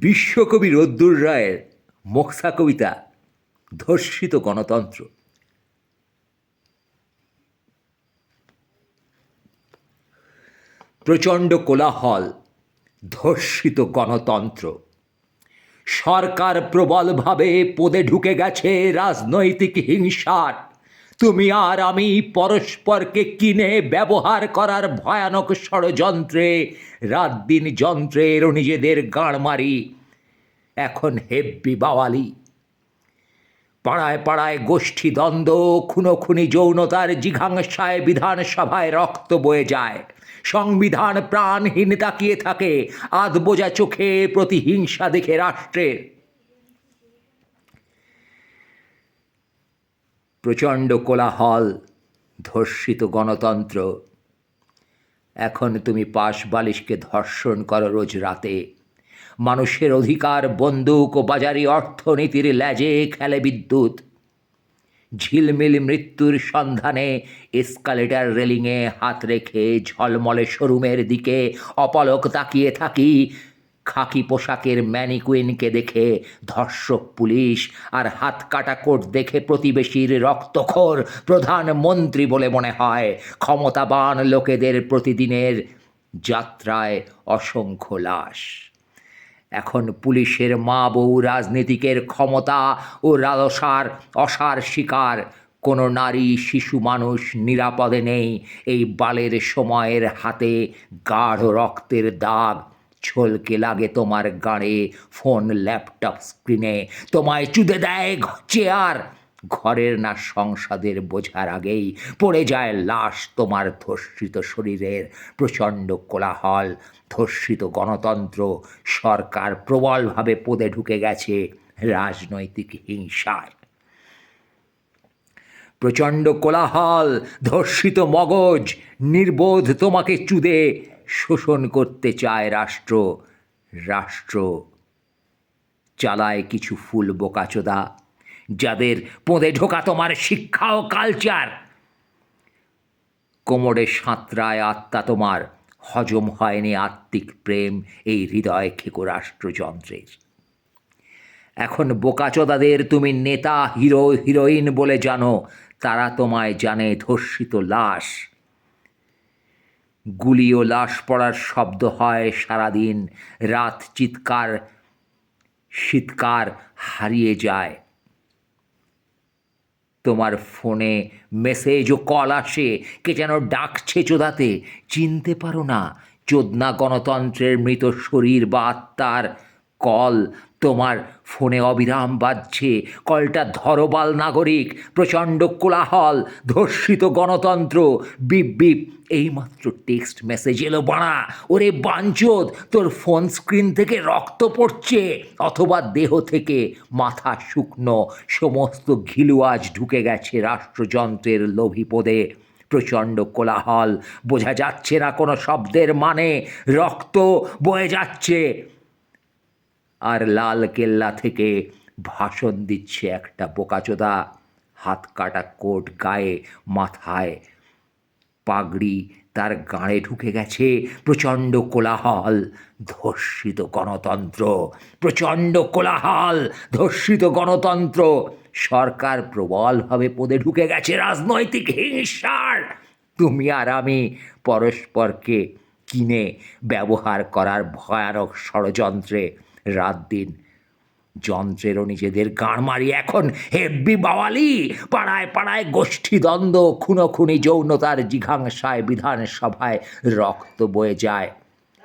বিশ্বকবি রদ্দুর রায়ের মোক্সা কবিতা ধর্ষিত গণতন্ত্র। প্রচণ্ড কোলাহল ধর্ষিত গণতন্ত্র। সরকার প্রবলভাবে পদে ঢুকে গেছে রাজনৈতিক হিংসার তুমি আর আমি পরস্পরকে কিনে ব্যবহার করার ভয়ানক ষড়যন্ত্রে রাত দিন যন্ত্রের নিজেদের গাঁড় মারি। এখন হেব্বি বাওয়ালি। পাড়ায় পাড়ায় গোষ্ঠী দ্বন্দ্ব, খুনোখুনি যৌনতার জিঘাংসায় বিধানসভায় রক্ত বয়ে যায়। সংবিধান প্রাণহীন তাকিয়ে থাকে আধ বোঝা চোখে প্রতিহিংসা দেখে রাষ্ট্রের। প্রচণ্ড কোলাহল ধর্ষিত গণতন্ত্র। এখন তুমি পাশ বালিশকে ধর্ষণ করো রোজ রাতে। মানুষের অধিকার, বন্দুক ও বাজারি অর্থনীতির ল্যাজে খেলে বিদ্যুৎ। ঝিলমিল মৃত্যুর সন্ধানে এসকালেটার রেলিংয়ে হাত রেখে ঝলমলে শোরুমের দিকে অপলক তাকিয়ে থাকি খাকি পোশাকের ম্যানিকুইনকে দেখে ধর্ষক পুলিশ আর হাত কাটা কোট দেখে প্রতিবেশীর রক্তখোর প্রধানমন্ত্রী বলে মনে হয়। ক্ষমতাবান লোকেদের প্রতিদিনের যাত্রায় অসংখ্য লাশ। এখন পুলিশের মা বউ রাজনীতিকের ক্ষমতা ও লালসার অসার শিকার। কোনো নারী শিশু মানুষ নিরাপদে নেই। এই বালের সময়ের হাতে গাঢ় রক্তের দাগ ছলকে লাগে তোমার গাড়ে, ফোন, ল্যাপটপ স্ক্রিনে। তোমায় চুদে দেয় চেয়ার। ঘরের না সংসদের বোঝার আগেই পড়ে যায় লাশ তোমার ধর্ষিত শরীরের প্রচণ্ড কোলাহল। ধর্ষিত গণতন্ত্র, সরকার প্রবলভাবে পদে ঢুকে গেছে রাজনৈতিক হিংসায়। প্রচণ্ড কোলাহল, ধর্ষিত মগজ, নির্বোধ তোমাকে চুদে শোষণ করতে চায় রাষ্ট্র। রাষ্ট্র চালায় কিছু ফুল বোকাচোদা, যাদের পোঁদে ঢোকা তোমার শিক্ষা ও কালচার কোমরে সাঁতরায় আত্মা তোমার, হজম হয়নি আত্মিক প্রেম এই হৃদয় খেকো রাষ্ট্রযন্ত্রের। এখন বোকাচোদাদের তুমি নেতা, হিরো, হিরোইন বলে জানো, তারা তোমায় জানে ধর্ষিত লাশ। গুলি ও লাশ পড়ার শব্দ হয় সারাদিন। রাত চিৎকার, শীতকার হারিয়ে যায়। তোমার ফোনে মেসেজ ও কল আসে, কে যেন ডাকছে চোদাতে। চিনতে পারো না, চোদনা গণতন্ত্রের মৃত শরীর বা আত্মার কল তোমার ফোনে অবিরাম বাজছে। কলটা ধরবাল নাগরিক, প্রচণ্ড কোলাহল, ধর্ষিত গণতন্ত্র। Beep beep. এইমাত্র টেক্সট মেসেজ এলো বাড়া। ওরে বাঞ্চোদ, তোর ফোন স্ক্রিন থেকে রক্ত পড়ছে, অথবা দেহ থেকে মাথা শুকনো, সমস্ত ঘিলুয়াজ ঢুকে গেছে রাষ্ট্রযন্ত্রের লোভী পদে। প্রচণ্ড কোলাহল, বোঝা যাচ্ছে না কোনো শব্দের মানে রক্ত বয়ে যাচ্ছে। আর লাল কেল্লা থেকে ভাষণ দিচ্ছে একটা বোকাচোদা। হাত কাটা কোট গায়ে, মাথায় পাগড়ি, তার গাঁড়ে ঢুকে গেছে প্রচণ্ড কোলাহল। ধর্ষিত গণতন্ত্র, প্রচণ্ড কোলাহল, ধর্ষিত গণতন্ত্র। সরকার প্রবলভাবে পদে ঢুকে গেছে রাজনৈতিক হিংসার। তুমি আর আমি পরস্পরকে কিনে ব্যবহার করার ভয়ানক ষড়যন্ত্রে রাত দিন। যন্ত্রেরও নিজেদের গাঁড় মারি এখন। হেব্বি বাওয়ালি! পাড়ায় পাড়ায় গোষ্ঠী দ্বন্দ্ব, খুনোখুনি যৌনতার জিঘাংসায় বিধানসভায় রক্ত বয়ে যায়।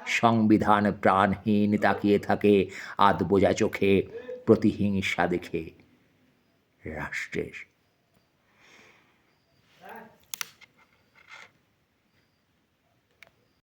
সংবিধান প্রাণহীন তাকিয়ে থাকে আধ বোঝা চোখে, প্রতিহিংসা দেখে। রাষ্ট্রের